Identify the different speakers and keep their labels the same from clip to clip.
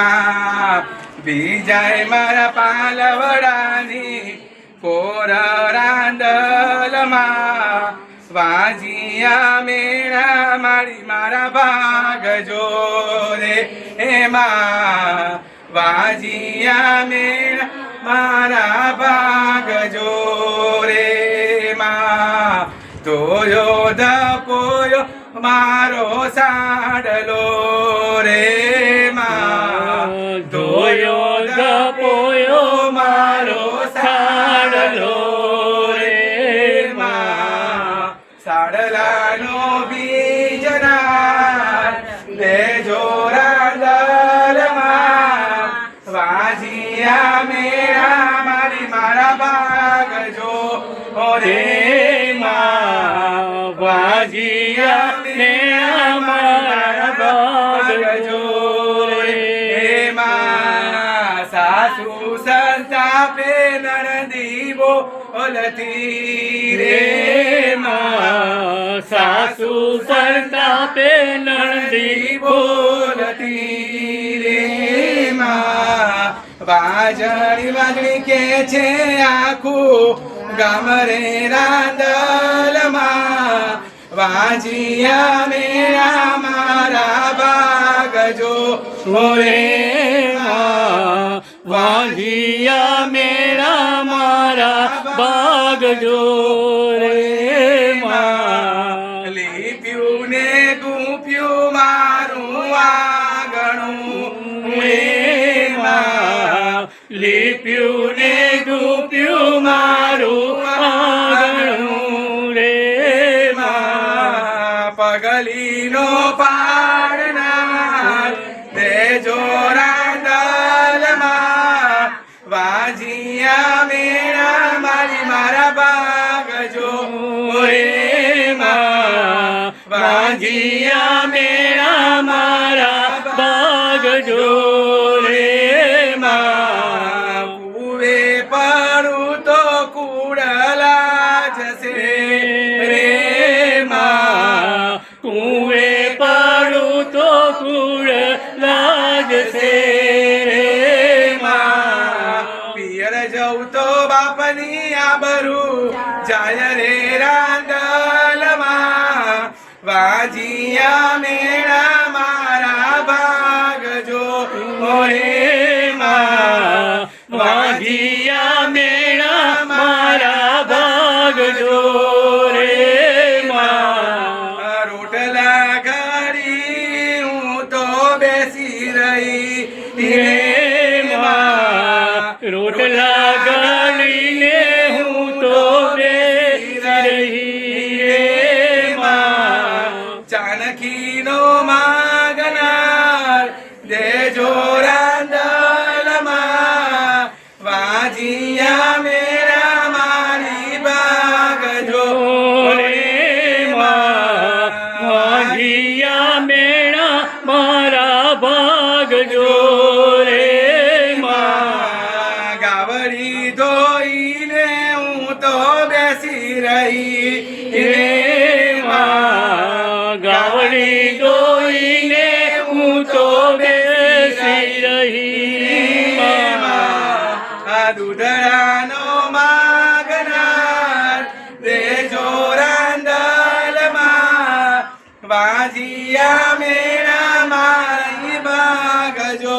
Speaker 1: માં બીજાય મારા પાલવડાની કોર રાંદલમાં વાજિયા મેળા મારી મારા ભાગ જો રે એમાં વાજિયા મેળા મારા ભાગ જો રે માં તોયો ધપોયો મારો સાડલો રે માં
Speaker 2: ને અમારા ભાગજો રે
Speaker 1: એમાં સાસુ સંતાપે નણદી બોલતી રે
Speaker 2: માં સાસુ સંતાપે નંદી
Speaker 1: બોલતી રે માં વાજણી વાજણી કે છે આખું ગામ રે રાંદલમાં. વાજિયા મેળા મારા
Speaker 2: બાગજો મોરે વાજિયા મેળા મારા બાગજો રે
Speaker 1: લીપ્યું ને ગુપ્યું મારું આંગણું
Speaker 2: લીપ્યું ને
Speaker 1: વાજિયા મેળા મારા ભાગજો
Speaker 2: રે માં
Speaker 1: કુવે પડું તો કુડલા જશે
Speaker 2: રે માં કુએ પાડું તો કુળ લાગશે રે માં
Speaker 1: પિયર જવું તો બાપની આબરૂ જાય રે રાંદલમાં વાજિયા મેળા મારા ભાગજો
Speaker 2: રે માં વાજિયા રે માં
Speaker 1: ગાવડી
Speaker 2: ડોઈને હું તો બેસી રહી માં.
Speaker 1: આ દૂધડાનો માગનાર દેજો રાંદલમાં વાજિયા મેરા મારી બાગજો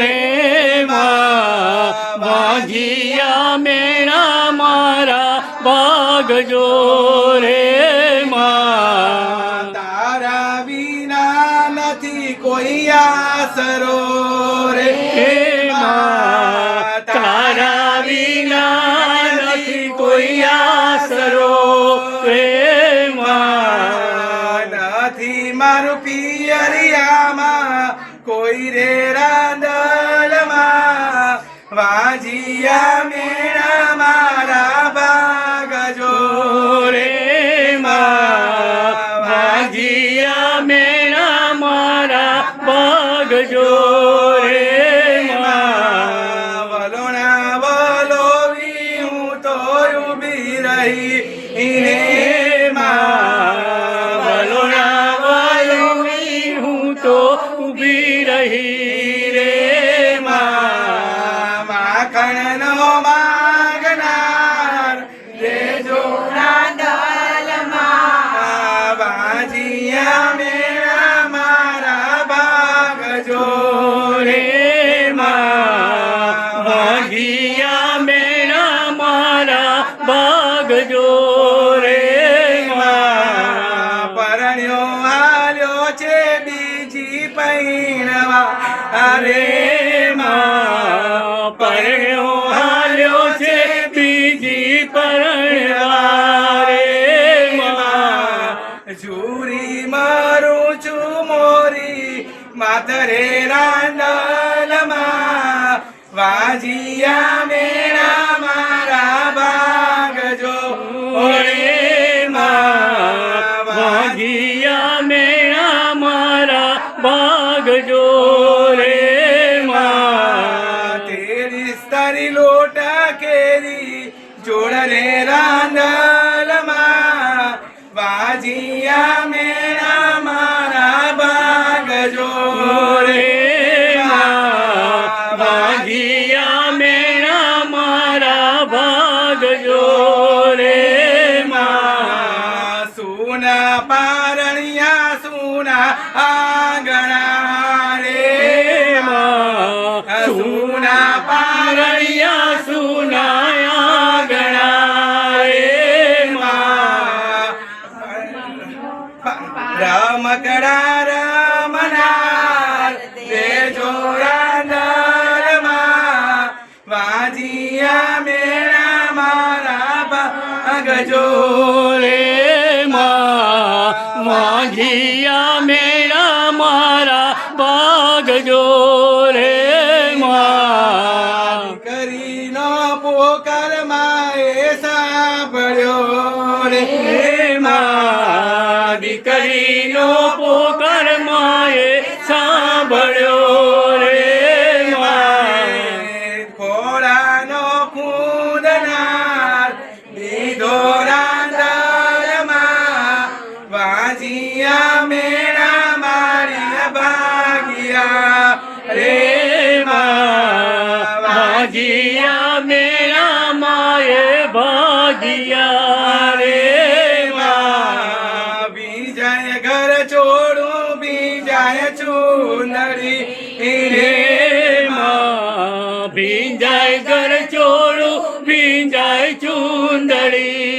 Speaker 2: રે માં વાજિયા ભાગજો રે માં.
Speaker 1: તારા વિના નથી કોઈ આસરો રે
Speaker 2: માં. તારા વિના નથી કોઈ આસરો રે માં.
Speaker 1: નથી મારું પિયરિયામાં કોઈ રે રાંદલમાં વાજિયા મેળા ઊભી રહી રે
Speaker 2: માં વલોણા વાલોવી હું તો ઊભી રહી રે. માં
Speaker 1: માખણનો માગનાર અરે
Speaker 2: માં પરણ્યો, હાલ્યો છે બીજી પરણવા રે માં
Speaker 1: મારું છું મોરી માતરે રાંદલમાં વાજિયા મેળા કેરી જોડ રે રાંદલમાં વાજિયા મેળા મારા ભાગજો
Speaker 2: રે માં ભાગિયા મેળા મારા ભાગજો રે માં
Speaker 1: સુના પારણિયા સુના આંગણા.
Speaker 2: માં માઘિયા મેળા મારા ભાગજો રે કરી
Speaker 1: કરીનો પોકર માએ સાંભળ્યો દિયા
Speaker 2: રે મા
Speaker 1: બીજાય ઘર છોડું બીજાય ચૂનરી
Speaker 2: રે મા
Speaker 1: બીજાય ઘર છોડું બીજાય ચૂંદડી